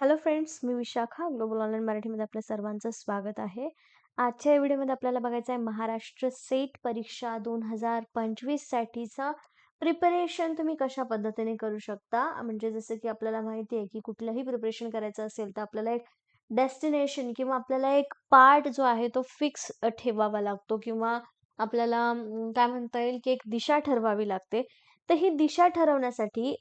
Hello friends मी Vishakha global online मराठीमध्ये आपल्या सर्वांचं स्वागत आहे. आजच्या या व्हिडिओमध्ये आपल्याला बघायचं आहे महाराष्ट्र सेट परीक्षा दोन हजार पंचवीस साठीचा प्रिपरेशन तुम्ही कशा पद्धतीने करू शकता? म्हणजे जसं की आपल्याला माहिती आहे की कुठलंही प्रिपरेशन करायचं असेल तर आपल्याला एक डेस्टिनेशन किंवा आपल्याला एक पार्ट जो आहे तो फिक्स ठेवावा लागतो किंवा आपल्याला काय म्हणता येईल की एक दिशा ठरवावी लागते. तर ही दिशा ठरवण्यासाठी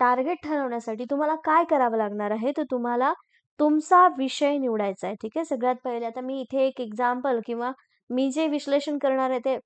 टार्गेट ठरवण्यासाठी तुम्हाला काय करावं लागणार आहे? तर तुम्हाला तुमचा विषय निवडायचा आहे ठीक आहे? सगळ्यात पहिले आता मी इथे एक एक्झाम्पल किंवा मी जे विश्लेषण करणार आहे ते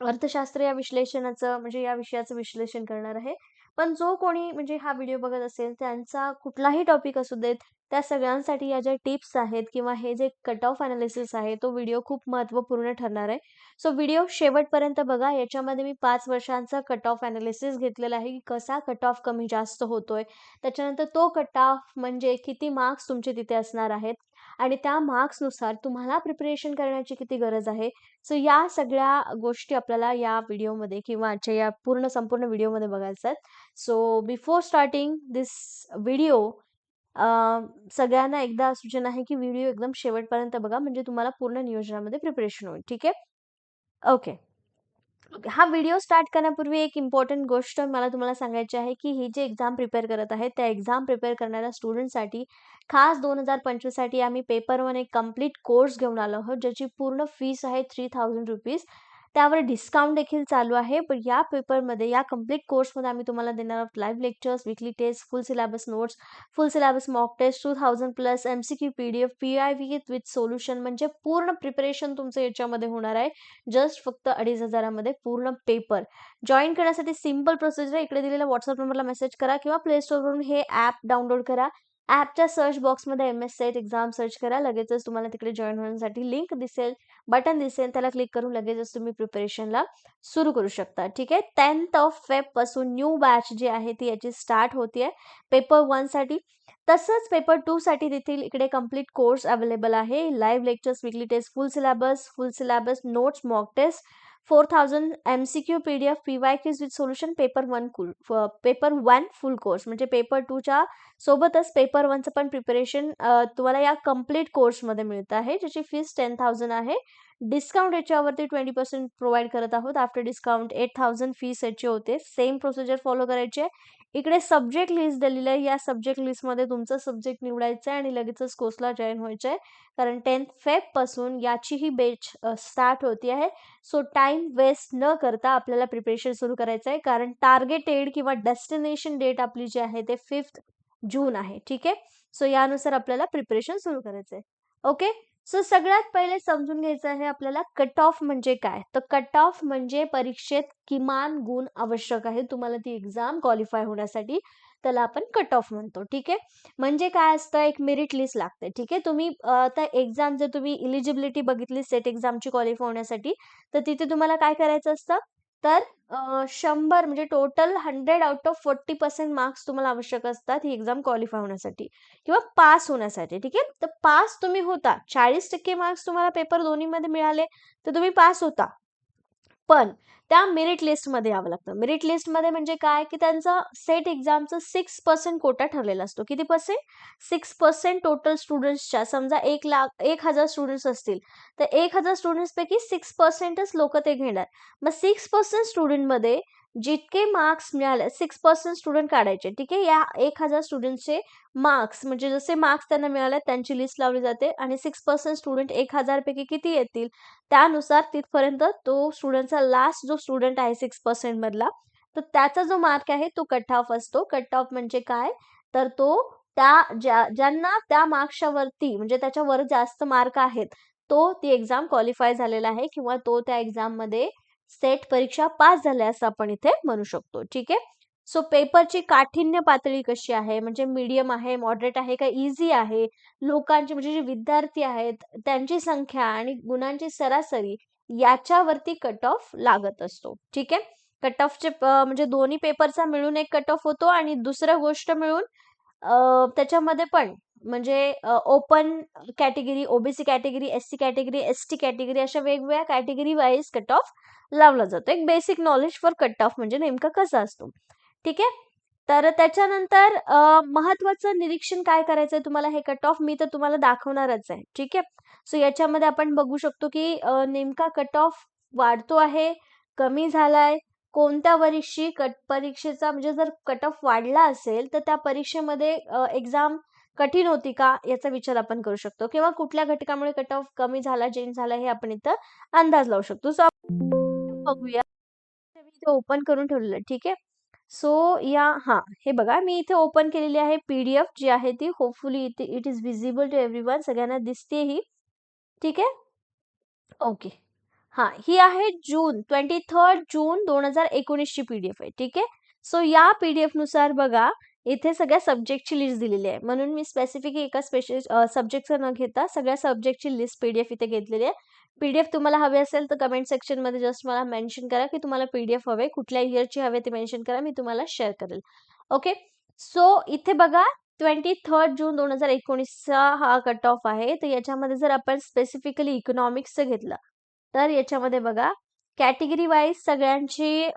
अर्थशास्त्र या विश्लेषणाचं म्हणजे या विषयाचं विश्लेषण करणार आहे. पण जो कोणी म्हणजे हा व्हिडिओ बघत असेल त्यांचा कुठलाही टॉपिक असू देत त्या सगळ्यांसाठी या ज्या टिप्स आहेत किंवा हे जे कट ऑफ अनालिसिस आहे तो व्हिडिओ खूप महत्त्वपूर्ण ठरणार आहे. सो व्हिडिओ शेवटपर्यंत बघा. याच्यामध्ये मी पाच वर्षांचा कट ऑफ अनालिसिस घेतलेला आहे की कसा कट ऑफ कमी जास्त होतोय. त्याच्यानंतर तो कट ऑफ म्हणजे किती मार्क्स तुमचे तिथे असणार आहेत. आणि त्या मार्क्सनुसार तुम्हाला प्रिपरेशन करण्याची किती गरज आहे. सो या सगळ्या गोष्टी आपल्याला या व्हिडिओमध्ये किंवा आजच्या या पूर्ण संपूर्ण व्हिडिओमध्ये बघायचं आहेत. So before starting this video सगळ्यांना एकदा सूचना आहे की व्हिडिओ एकदम शेवटपर्यंत बघा म्हणजे तुम्हाला पूर्ण नियोजनामध्ये प्रिपरेशन होईल ठीक आहे? ओके ओके हा व्हिडिओ स्टार्ट करण्यापूर्वी एक इम्पॉर्टंट गोष्ट मला तुम्हाला सांगायची आहे की ही जी एक्झाम प्रिपेअर करत आहे त्या एक्झाम प्रिपेअर करणाऱ्या स्टुडंटसाठी खास दोन हजार पंचवीससाठी आम्ही पेपर वन एक कंप्लीट कोर्स घेऊन आलो आहोत ज्याची पूर्ण फीस आहे थ्री थाउजंड रुपीज त्यावर डिस्काउंट देखील चालू आहे. पण या पेपरमध्ये या कंप्लीट कोर्समध्ये आम्ही तुम्हाला देणार आहोत live lectures weekly test full syllabus notes full syllabus mock test two thousand plus M C Q P D F P I V with solution म्हणजे पूर्ण प्रिपरेशन तुमचं याच्यामध्ये होणार आहे. जस्ट फक्त अडीच हजारामध्ये पूर्ण पेपर जॉईन करण्यासाठी सिंपल प्रोसिजर इकडे दिलेल्या व्हॉट्सअप नंबरला मेसेज करा किंवा प्ले स्टोरवरून हे ॲप डाउनलोड करा. ॲपच्या सर्च बॉक्समध्ये M S SET exam search करा लगेचच तुम्हाला तिकडे जॉईन होण्यासाठी लिंक दिसेल बटन दिसेल त्याला क्लिक करून लगेचच तुम्ही प्रिपरेशनला सुरू करू शकता. ठीक आहे? टेन्थ ऑफ फेबपासून न्यू बॅच जी आहे ती याची स्टार्ट होती पेपर वनसाठी तसंच पेपर टू साठी देखील इकडे कंप्लीट कोर्स अवेलेबल आहे. Live lectures weekly test full syllabus full syllabus notes mock test four thousand M C Q P D F P Y Qs with solution paper one Kul paper one full course म्हणजे paper टूच्या सोबतच paper वनचं पण preparation तुम्हाला या complete कोर्समध्ये मिळतं आहे ज्याची फीस टेन थाउजंड आहे. डिस्काउंट याच्यावरती ट्वेंटी पर्सेंट प्रोव्हाइड करत आहोत. After discount eight thousand fees याची होते. सेम प्रोसिजर फॉलो करायची. आहे इकडे सब्जेक्ट लिस्ट दिलेली आहे. या सब्जेक्ट लिस्टमध्ये तुमचा सब्जेक्ट निवडायचं आहे आणि लगेचच कोर्सला जॉईन व्हायचं आहे. कारण टेन्थ फेबपासून याची ही बेच स्टार्ट होती आहे. सो टाईम वेस्ट न करता आपल्याला प्रिपरेशन सुरू करायचं आहे. कारण टार्गेटेड किंवा डेस्टिनेशन डेट आपली जी आहे ते फिफ्थ जून आहे. ठीक आहे? सो यानुसार आपल्याला प्रिपरेशन सुरू करायचं आहे. ओके सो सगळ्यात पहिले समजून घ्यायचं आहे आपल्याला कट ऑफ म्हणजे काय? तर कट ऑफ म्हणजे परीक्षेत किमान गुण आवश्यक आहे तुम्हाला ती एक्झाम क्वालिफाय होण्यासाठी त्याला आपण कट ऑफ म्हणतो ठीक आहे? म्हणजे काय असतं? एक मेरिट लिस्ट लागते ठीक आहे? तुम्ही आता एक्झाम जर तुम्ही इलिजिबिलिटी बघितली सेट एक्झामची क्वालिफाय होण्यासाठी तर तिथे तुम्हाला काय करायचं असतं? तर शंभर म्हणजे total hundred out of forty percent marks तुम्हाला आवश्यक असतात ही एक्झाम क्वालिफाय होण्यासाठी किंवा पास होण्यासाठी ठीक आहे? तर पास तुम्ही होता. चाळीस टक्के मार्क्स तुम्हाला पेपर दोन्हीमध्ये मिळाले तर तुम्ही पास होता. पण त्या मेरिट लिस्टमध्ये यावं लागतं. मेरिट लिस्टमध्ये म्हणजे काय? की त्यांचा सेट एक्झामचं सिक्स पर्सेंट कोटा ठरलेला असतो. किती पर्सेंट सिक्स पर्सेंट टोटल स्टुडंट्सच्या समजा एक लाख एक हजार स्टुडंट्स असतील. तर एक हजार स्टुडंट्सपैकी सिक्स पर्सेंटच लोक ते घेणार. मग सिक्स पर्सेंट स्टुडंटमध्ये जितके मार्क्स मिळाले सिक्स पर्सेंट स्टुडंट काढायचे ठीक आहे? या एक हजार स्टुडंटचे मार्क्स म्हणजे जसे मार्क्स त्यांना मिळाले त्यांची लिस्ट लावली जाते आणि सिक्स पर्सेंट स्टुडंट एक हजारपैकी किती येतील? त्यानुसार तिथपर्यंत तो स्टुडंटचा लास्ट जो स्टुडंट आहे सिक्स पर्सेंटमधला तर त्याचा जो मार्क आहे तो कट ऑफ असतो. कट ऑफ म्हणजे काय? तर तो त्या ज्या ज्यांना त्या मार्क्सच्या वरती म्हणजे त्याच्यावर जास्त मार्क आहेत तो ती एक्झाम क्वालिफाय झालेला आहे किंवा तो त्या एक्झाममध्ये सेट परीक्षा पास झाल्या असं आपण इथे म्हणू शकतो. ठीक आहे? सो पेपरची काठिण्य पातळी कशी आहे? म्हणजे मीडियम आहे मॉडरेट आहे का इझी आहे? लोकांचे म्हणजे जे विद्यार्थी आहेत त्यांची संख्या आणि गुणांची सरासरी याच्यावरती कट ऑफ लागत असतो. ठीक आहे? कट ऑफचे म्हणजे दोन्ही पेपरचा मिळून एक कट ऑफ होतो आणि दुसरं गोष्ट मिळून त्याच्यामध्ये पण म्हणजे open category OBC category S C category S T category अशा वेगवेगळ्या कॅटेगरी वाईज कट ऑफ लावला जातो. एक basic knowledge for cut off म्हणजे नेमका कसा असतो. ठीक आहे? तर त्याच्यानंतर महत्वाचं निरीक्षण काय करायचं आहे तुम्हाला? हे कट ऑफ मी तर तुम्हाला दाखवणारच आहे. ठीक आहे? सो याच्यामध्ये आपण बघू शकतो की नेमका कट ऑफ वाढतो आहे कमी झालाय. कोणत्या वर्षी कट परीक्षेचा म्हणजे जर कट ऑफ वाढला असेल तर त्या परीक्षेमध्ये एक्झाम कठीण होती का याचा विचार आपण करू शकतो. किंवा कुठल्या घटकामुळे कट ऑफ कमी झाला चेंज झाला हे आपण इथं अंदाज लावू शकतो. सो बघूया. इथे ओपन करून ठेवलेलं ठीक आहे? सो या हा हे बघा मी इथे ओपन केलेली आहे पीडीएफ जी आहे ती. होपफुली इथे it is visible to everyone सगळ्यांना दिसते ही. ठीक आहे? ओके हा ही आहे जून ट्वेंटी थर्ड जून दोन हजार एकोणीसची पीडीएफ आहे. ठीक आहे? सो या पीडीएफनुसार बघा इथे सगळ्या सब्जेक्टची लिस्ट दिलेली आहे. म्हणून मी स्पेसिफिक एका स्पेशल सब्जेक्टचं न घेता सगळ्या सब्जेक्टची लिस्ट पीडीएफ इथे घेतलेली आहे. पीडीएफ तुम्हाला हवे असेल तर कमेंट सेक्शनमध्ये जस्ट मला मेन्शन करा की तुम्हाला पीडीएफ हवे कुठल्या इयरची हवे ते मेन्शन करा. मी तुम्हाला शेअर करेल. ओके सो इथे बघा ट्वेंटी थर्ड जून दोन हजार एकोणीसचा हा कट ऑफ आहे. तर याच्यामध्ये जर आपण स्पेसिफिकली इकॉनॉमिक्सचं घेतलं तर याच्यामध्ये बघा कॅटेगरी वाईज सगळ्यांची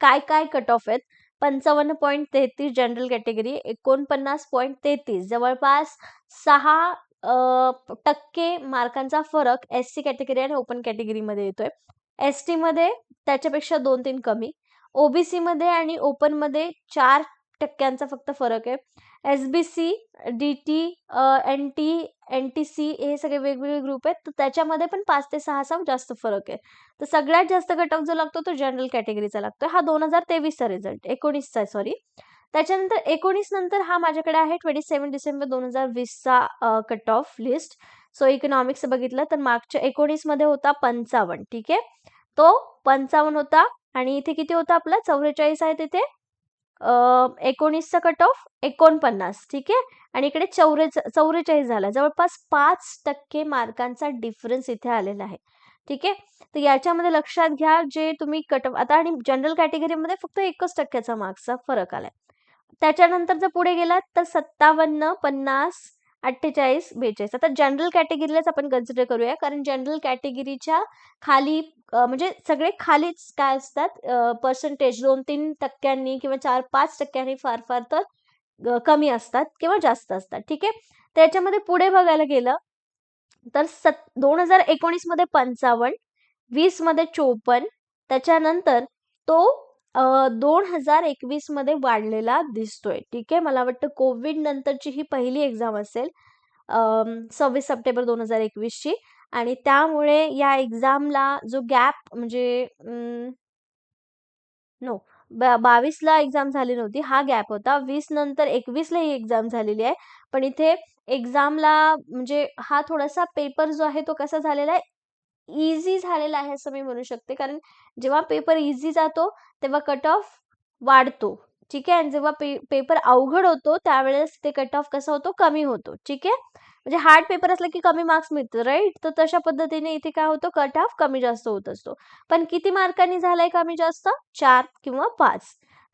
काय काय कट ऑफ आहेत? पंचावन्न पॉईंट तेहतीस जनरल कॅटेगरी एकोणपन्नास पॉईंट तेहतीस जवळपास सहा टक्के मार्कांचा फरक एस सी कॅटेगरी आणि ओपन कॅटेगरीमध्ये येतोय. एस टीमध्ये त्याच्यापेक्षा दोन तीन कमी ओबीसी मध्ये आणि ओपनमध्ये चार टक्क्यांचा फक्त फरक आहे. S B C D T N T N T C हे सगळे वेगवेगळे ग्रुप आहेत. तर त्याच्यामध्ये पण पाच ते सहा सहा जास्त फरक आहे. तर सगळ्यात जास्त कट ऑफ जो लागतो तो जनरल कॅटेगरीचा लागतो हा दोन हजार तेवीसचा रिझल्ट एकोणीसचा सॉरी त्याच्यानंतर एकोणीस नंतर हा माझ्याकडे आहे ट्वेंटी सेव्हन डिसेंबर दोन हजार वीसचा cut off list so economics बघितलं तर मागच्या एकोणीसमध्ये होता पंचावन्न ठीक आहे? तो पंचावन्न होता आणि इथे किती होता आपला? चौवेचाळीस आहे तिथे. एकोणीसचा कट ऑफ एकोणपन्नास ठीक आहे? आणि इकडे चौरेच चौवेचाळीस झाला. जवळपास पाच टक्के मार्कांचा डिफरन्स इथे आलेला आहे. ठीक आहे? तर याच्यामध्ये लक्षात घ्या जे तुम्ही कट ऑफ आता आणि जनरल कॅटेगरीमध्ये फक्त एकच टक्क्याचा मार्क्सचा फरक आलाय. त्याच्यानंतर जर पुढे गेलात तर सत्तावन्न पन्नास अठ्ठेचाळीस बेचाळीस. आता जनरल कॅटेगरीलाच आपण कन्सिडर करूया. कारण जनरल कॅटेगरीच्या खाली म्हणजे सगळे खालीच काय असतात? पर्सेंटेज दोन तीन टक्क्यांनी किंवा चार पाच टक्क्यांनी फार फार तर कमी असतात किंवा जास्त असतात. ठीक आहे? त्याच्यामध्ये पुढे बघायला गेलं तर सत दोन हजार एकोणीसमध्ये पंचावन्न वीसमध्ये चोपन्न त्याच्यानंतर तो दोन हजार एकवीसमध्ये वाढलेला दिसतोय. ठीक आहे? मला वाटतं कोविड नंतरची ही पहिली एक्झाम असेल सव्वीस सप्टेंबर दोन हजार एकवीसची. आणि त्यामुळे या एक्झामला जो गॅप म्हणजे नो बावीसला एक्झाम झाली नव्हती हा गॅप होता. वीस नंतर एकवीसला ही एक्झाम झालेली आहे. पण इथे एक्झामला म्हणजे हा थोडासा पेपर जो आहे तो कसा झालेला आहे? इझी झालेला आहे असं मी म्हणू शकते. कारण जेव्हा पेपर इझी जातो तेव्हा कट ऑफ वाढतो. ठीक आहे? आणि जेव्हा पे पेपर अवघड होतो त्यावेळेस ते कट ऑफ कसा होतो? कमी होतो. ठीक आहे? म्हणजे हार्ड पेपर असला की कमी मार्क्स मिळतो राईट तर तशा पद्धतीने इथे काय होतं? कट ऑफ कमी जास्त होत असतो. पण किती मार्कांनी झालाय कमी जास्त? चार किंवा पाच.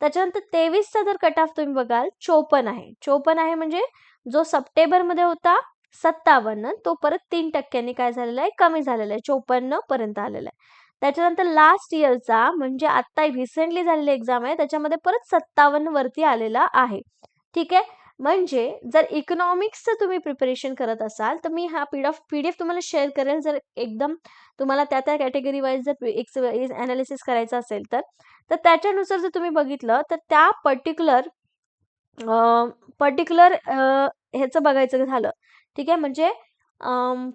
त्याच्यानंतर तेवीसचा जर कट ऑफ तुम्ही बघाल चोपन आहे. चोपन आहे म्हणजे जो सप्टेंबरमध्ये होता सत्तावन्न तो परत तीन टक्क्यांनी काय झालेला आहे? कमी झालेला आहे. चोपन्न पर्यंत आलेला आहे. त्याच्यानंतर लास्ट इयरचा म्हणजे आता रिसेंटली झालेली एक्झाम आहे. त्याच्यामध्ये परत सत्तावन्न वरती आलेला आहे. ठीक आहे? म्हणजे जर इकॉनॉमिक्सचं तुम्ही प्रिपरेशन करत असाल तर मी हा पीडीएफ पीडीएफ तुम्हाला शेअर करेल. जर एकदम तुम्हाला त्या त्या कॅटेगरी वाईज जर एक्स अनालिसिस करायचं असेल तर तर त्याच्यानुसार जर तुम्ही बघितलं तर त्या पर्टिक्युलर पर्टिक्युलर ह्याचं बघायचं झालं. ठीक आहे? म्हणजे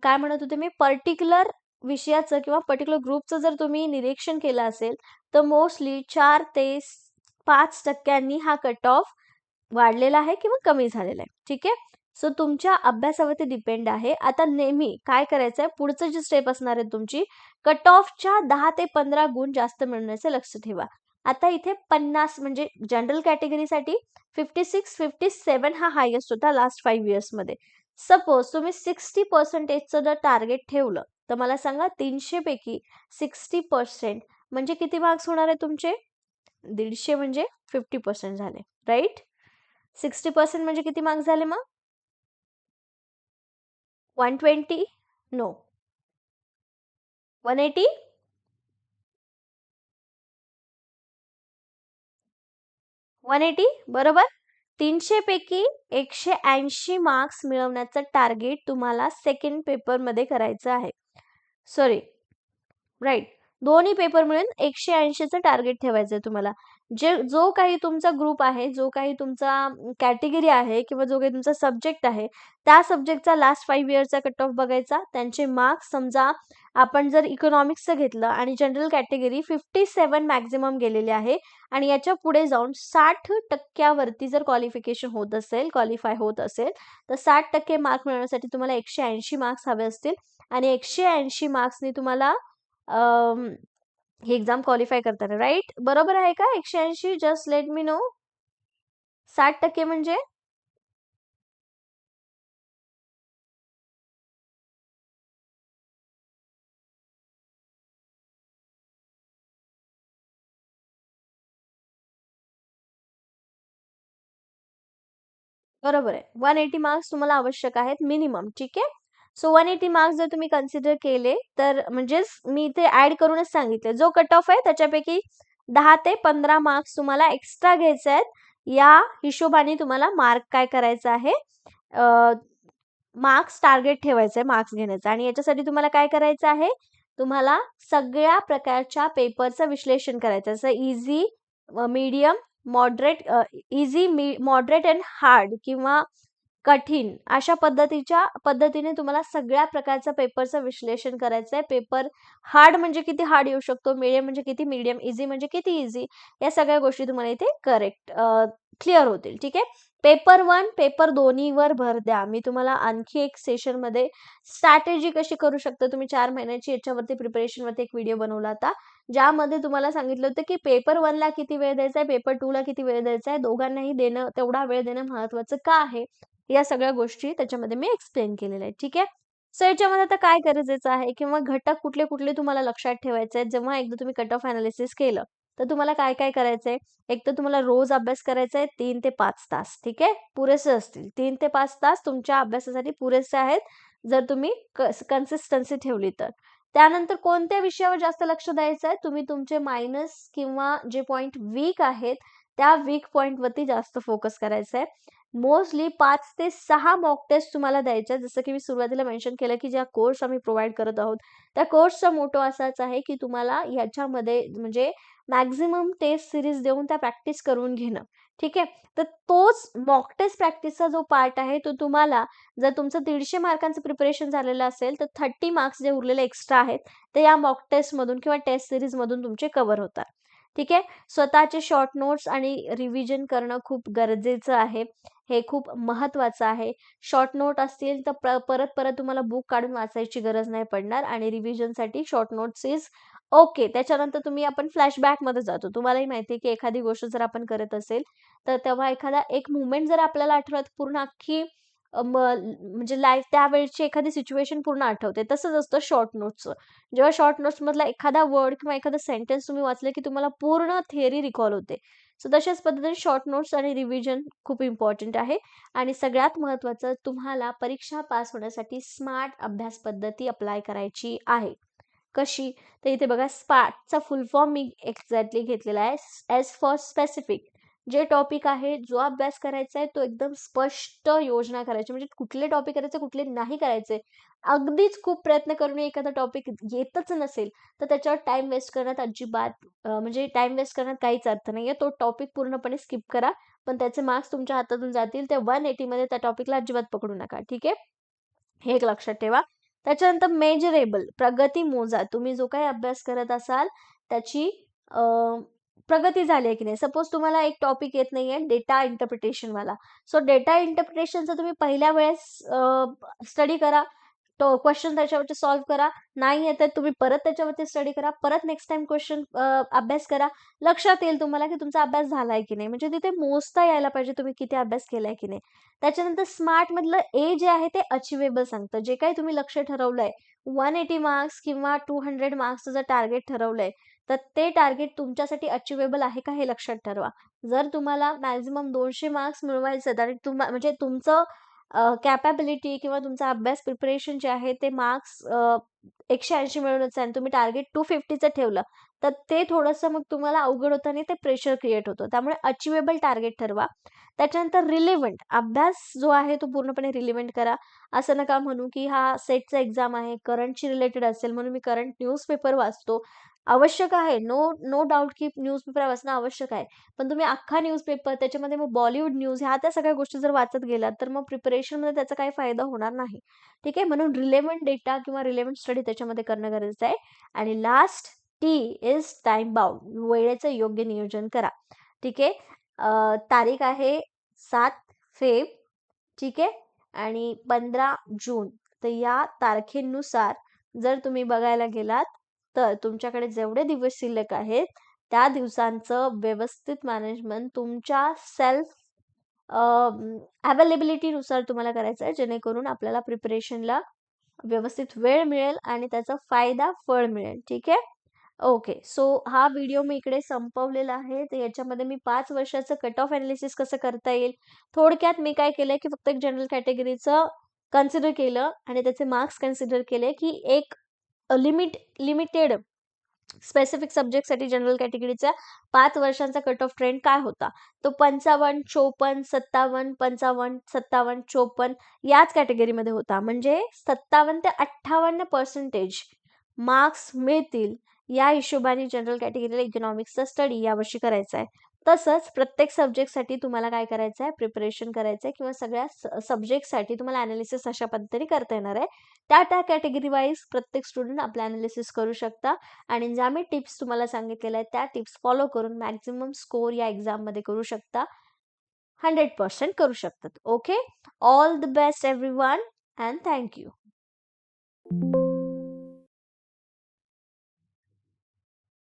काय म्हणत होते मी? पर्टिक्युलर विषयाचं किंवा पर्टिक्युलर ग्रुपचं जर तुम्ही निरीक्षण केलं असेल तर मोस्टली चार ते पाच टक्क्यांनी हा कट ऑफ वाढलेला आहे किंवा कमी झालेला आहे. ठीक आहे? सो तुमच्या अभ्यासावरती डिपेंड आहे. आता नेहमी काय करायचं आहे? पुढचं जे स्टेप असणार आहे तुमची कट ऑफच्या दहा ते पंधरा गुण जास्त मिळण्याचे लक्ष ठेवा. आता इथे पन्नास म्हणजे जनरल कॅटेगरीसाठी फिफ्टी सिक्स फिफ्टी सेवन हा हायेस्ट होता लास्ट फाईव्ह इयर्समध्ये सपोज तुम्ही सिक्स्टी पर्सेंटेजचं जर टार्गेट ठेवलं तर मला सांगा तीनशेपैकी सिक्स्टी पर्सेंट म्हणजे किती मार्क्स होणार आहे तुमचे? दीडशे म्हणजे फिफ्टी पर्सेंट झाले राईट सिक्स्टी पर्सेंट म्हणजे किती मार्क्स झाले मग? One twenty no one eighty one eighty बरोबर? तीनशे पैकी एकशे ऐंशी मार्क्स मिळवण्याचं टार्गेट तुम्हाला सेकंड पेपरमध्ये करायचं आहे. सॉरी राईट दोन्ही पेपर मिळून एकशे ऐंशीचं टार्गेट ठेवायचं आहे तुम्हाला. जे जो काही तुमचा ग्रुप आहे जो काही तुमचा कॅटेगरी आहे किंवा जो काही तुमचा सब्जेक्ट आहे त्या सब्जेक्टचा लास्ट फाईव्ह इयरचा कट ऑफ बघायचा. त्यांचे मार्क्स समजा आपण जर इकॉनॉमिक्सचं घेतलं आणि general category fifty seven maximum गेलेले आहे आणि याच्यापुढे जाऊन साठ टक्क्यावरती जर क्वालिफिकेशन होत असेल क्वालिफाय होत असेल तर साठ टक्के मार्क मिळवण्यासाठी तुम्हाला एकशे ऐंशी मार्क्स हवे असतील आणि एकशे ऐंशी मार्क्सनी तुम्हाला ही एक्झाम क्वालिफाय करताना राईट बरोबर आहे का? एकशे ऐंशी जस्ट लेट मी नो साठ टक्के म्हणजे? बरोबर आहे. वन एटी मार्क्स तुम्हाला आवश्यक आहेत मिनिमम ठीक आहे? सो वन एटी मार्क्स जर तुम्ही कन्सिडर केले तर म्हणजेच मी इथे ऍड करूनच सांगितले. जो कट ऑफ आहे त्याच्यापैकी दहा ते पंधरा मार्क्स तुम्हाला एक्स्ट्रा घ्यायचे आहेत. या हिशोबाने तुम्हाला मार्क काय करायचा आहे? मार्क्स टार्गेट ठेवायचं आहे मार्क्स घेण्याचं. आणि याच्यासाठी तुम्हाला काय करायचं आहे? तुम्हाला सगळ्या प्रकारच्या पेपरचं विश्लेषण करायचं जसं इझी मीडियम मॉडरेट इझी मी मॉडरेट अँड हार्ड किंवा कठीण. अशा पद्धतीच्या पद्धतीने तुम्हाला सगळ्या प्रकारच्या पेपरचं विश्लेषण करायचं आहे पेपर हार्ड म्हणजे किती हार्ड येऊ शकतो मिडियम म्हणजे किती मिडियम इझी म्हणजे किती इझी या सगळ्या गोष्टी तुम्हाला इथे करेक्ट क्लिअर होतील. ठीक आहे? पेपर वन पेपर दोन्हीवर भर द्या. मी तुम्हाला आणखी एक सेशनमध्ये स्ट्रॅटेजी कशी करू शकता तुम्ही? चार महिन्याची याच्यावरती प्रिपरेशनवरती एक व्हिडिओ बनवला होता. ज्यामध्ये तुम्हाला सांगितलं होतं की पेपर वनला किती वेळ द्यायचा आहे पेपर टूला किती वेळ द्यायचा आहे दोघांनाही देणं तेवढा वेळ देणं महत्वाचं का आहे? या सगळ्या गोष्टी त्याच्यामध्ये मी एक्सप्लेन केलेल्या आहेत ठीक आहे? सो याच्यामध्ये आता काय गरजेचं आहे किंवा घटक कुठले कुठले तुम्हाला लक्षात ठेवायचे आहेत? जेव्हा एकदा तुम्ही कट ऑफ अनालिसिस केलं तर तुम्हाला काय काय करायचंय? एक तर तुम्हाला रोज अभ्यास करायचा आहे तीन ते पाच तास ठीक आहे? पुरेसे असतील. तीन ते पाच तास तुमच्या अभ्यासासाठी पुरेसे आहेत जर तुम्ही कन्सिस्टन्सी ठेवली तर. त्यानंतर कोणत्या विषयावर जास्त लक्ष द्यायचं आहे? तुम्ही तुमचे मायनस किंवा जे पॉईंट वीक आहेत त्या वीक पॉईंटवरती जास्त फोकस करायचा आहे. मोस्टली पाच ते सहा मॉक टेस्ट तुम्हाला द्यायच्या. जसं की मी सुरुवातीला मेन्शन केलं की ज्या कोर्स आम्ही प्रोव्हाइड करत आहोत त्या कोर्सचा मोठो असाच आहे की तुम्हाला याच्यामध्ये म्हणजे मॅक्झिमम टेस्ट सिरीज देऊन त्या प्रॅक्टिस करून घेणं. ठीक आहे? तर तोच मॉक टेस्ट प्रॅक्टिसचा जो पार्ट आहे तो तुम्हाला जर तुमचं दीडशे मार्कांचं प्रिपरेशन झालेलं असेल तर थर्टी मार्क्स जे उरलेले एक्स्ट्रा आहेत ते या मॉक टेस्टमधून किंवा टेस्ट सिरीजमधून तुमचे कव्हर होतात. ठीक आहे? स्वतःचे शॉर्ट नोट्स आणि रिव्हिजन करणं खूप गरजेचं आहे. हे खूप महत्त्वाचं आहे. शॉर्ट नोट असतील तर परत परत तुम्हाला बुक काढून वाचायची गरज नाही पडणार आणि रिव्हिजनसाठी शॉर्ट नोट्स इज ओके त्याच्यानंतर तुम्ही आपण फ्लॅशबॅकमध्ये जातो. तुम्हालाही माहिती आहे की एखादी गोष्ट जर आपण करत असेल तर तेव्हा एखादा एक मुवमेंट जर आपल्याला आठवत पूर्ण अख्खी म्हणजे लाईफ त्यावेळेची एखादी सिच्युएशन पूर्ण आठवते. तसंच असतं शॉर्ट नोट्सचं जेव्हा शॉर्ट नोट्समधला एखादा वर्ड किंवा एखादा सेंटेन्स तुम्ही वाचले की तुम्हाला पूर्ण थिअरी रिकॉल होते. सो तशाच पद्धतीने शॉर्ट नोट्स आणि रिव्हिजन खूप इम्पॉर्टंट आहे. आणि सगळ्यात महत्त्वाचं तुम्हाला परीक्षा पास होण्यासाठी स्मार्ट अभ्यास पद्धती अप्लाय करायची आहे. कशी? तर इथे बघा स्पार्टचा फुल फॉर्म मी एक्झॅक्टली घेतलेला आहे. एज फॉर स्पेसिफिक जे टॉपिक आहे जो अभ्यास करायचा आहे तो एकदम स्पष्ट योजना करायची. म्हणजे कुठले टॉपिक करायचे कुठले नाही करायचे. अगदीच खूप प्रयत्न करून एखादा टॉपिक येतच नसेल तर त्याच्यावर टाइम वेस्ट करण्यात अजिबात म्हणजे टाइम वेस्ट करण्यात काहीच अर्थ नाही आहे तो टॉपिक पूर्णपणे स्किप करा पण त्याचे मार्क्स तुमच्या हातातून जातील. ते वन एटीमध्ये त्या टॉपिकला अजिबात पकडू नका ठीक आहे? हे एक लक्षात ठेवा. त्याच्यानंतर मेजरेबल प्रगती मोजा. तुम्ही जो काही अभ्यास करत असाल त्याची प्रगती झाली आहे की नाही? सपोज तुम्हाला एक टॉपिक येत नाही आहे डेटा इंटरप्रिटेशनवाला सो डेटा इंटरप्रिटेशनचा तुम्ही पहिल्या वेळेस स्टडी करा. तो क्वेश्चन त्याच्यावरती सॉल्व्ह करा. नाही येत तुम्ही परत त्याच्यावरती स्टडी करा. परत नेक्स्ट टाइम क्वेश्चन अभ्यास करा. लक्षात येईल तुम्हाला की तुमचा अभ्यास झालाय की नाही. म्हणजे तिथे मोजता यायला पाहिजे तुम्ही किती अभ्यास केलाय की नाही. त्याच्यानंतर स्मार्ट मधलं ए जे आहे ते अचिवेबल सांगतं. जे काही तुम्ही लक्ष ठरवलंय वन एटी मार्क्स किंवा टू हंड्रेड मार्क्सचं जर टार्गेट ठरवलंय तर ते टार्गेट तुमच्यासाठी अचिवेबल आहे का हे लक्षात ठरवा. जर तुम्हाला मॅक्झिमम दोनशे मार्क्स मिळवायचे आणि तुम म्हणजे तुमचं कॅपॅबिलिटी किंवा तुमचा अभ्यास प्रिपरेशन जे आहे ते मार्क्स एकशे ऐंशी मिळवण्याचं आहे तुम्ही टार्गेट टू फिफ्टीचं ठेवलं तर ते थोडंसं मग तुम्हाला अवघड होतं आणि ते प्रेशर क्रिएट होतं. त्यामुळे अचिवेबल टार्गेट ठरवा. त्याच्यानंतर रिलेव्हंट अभ्यास जो आहे तो पूर्णपणे रिलेव्हंट करा. असं नका म्हणू की हा सेटचा एक्झाम आहे करंटशी रिलेटेड असेल म्हणून मी करंट न्यूजपेपर वाचतो. आवश्यक आहे. नो नो डाऊट की न्यूजपेपर वाचणं आवश्यक आहे. पण तुम्ही अख्खा न्यूजपेपर त्याच्यामध्ये मग बॉलिवूड न्यूज ह्या त्या सगळ्या गोष्टी जर वाचत गेलात तर मग प्रिपरेशनमध्ये त्याचा काही फायदा होणार नाही. ठीक आहे? म्हणून रिलेव्हंट डेटा किंवा रिलेव्हंट स्टडी त्याच्यामध्ये करणं गरजेचं आहे. आणि last T is time bound वेळेचं योग्य नियोजन करा. ठीक आहे? तारीख आहे सात फेब ठीक आहे? आणि पंधरा जून. तर या तारखेनुसार जर तुम्ही बघायला गेलात तर तुमच्याकडे जेवढे दिवस शिल्लक आहेत त्या दिवसांचं व्यवस्थित मॅनेजमेंट तुमच्या सेल्फ अवेलेबिलिटीनुसार तुम्हाला करायचं आहे जेणेकरून आपल्याला प्रिपरेशनला व्यवस्थित वेळ मिळेल आणि त्याचा फायदा फळ मिळेल. ठीक आहे? ओके सो हा व्हिडिओ मी इकडे संपवलेला आहे. तर याच्यामध्ये मी पाच वर्षाचं कट ऑफ अनालिसिस कसं करता येईल? थोडक्यात मी काय केलंय की फक्त एक जनरल कॅटेगरीचं कन्सिडर केलं आणि त्याचे मार्क्स कन्सिडर केले की एक लिमिट लिमिटेड स्पेसिफिक सब्जेक्टसाठी जनरल कॅटेगरीचा पाच वर्षांचा कट ऑफ ट्रेंड काय होता? तो पंचावन्न चोपन्न सत्तावन्न पंचावन्न सत्तावन्न चोपन्न याच कॅटेगरीमध्ये होता. म्हणजे सत्तावन्न ते अठ्ठावन्न पर्सेंटेज मार्क्स मिळतील या हिशोबाने जनरल कॅटेगरीला इकॉनॉमिक्सचा स्टडी यावर्षी करायचा आहे तसंच प्रत्येक सब्जेक्टसाठी तुम्हाला काय करायचं आहे प्रिपरेशन करायचं आहे किंवा सगळ्या सब्जेक्टसाठी तुम्हाला ॲनालिसिस अशा पद्धतीने करता येणार आहे. त्या त्या कॅटेगरी वाईज प्रत्येक स्टुडंट आपलं अनालिसिस करू शकता आणि ज्या मी टिप्स तुम्हाला सांगितलेल्या आहेत त्या टिप्स फॉलो करून मॅक्झिमम स्कोर या एक्झाममध्ये करू शकता. हंड्रेड पर्सेंट करू शकतात. Okay all the best everyone and thank you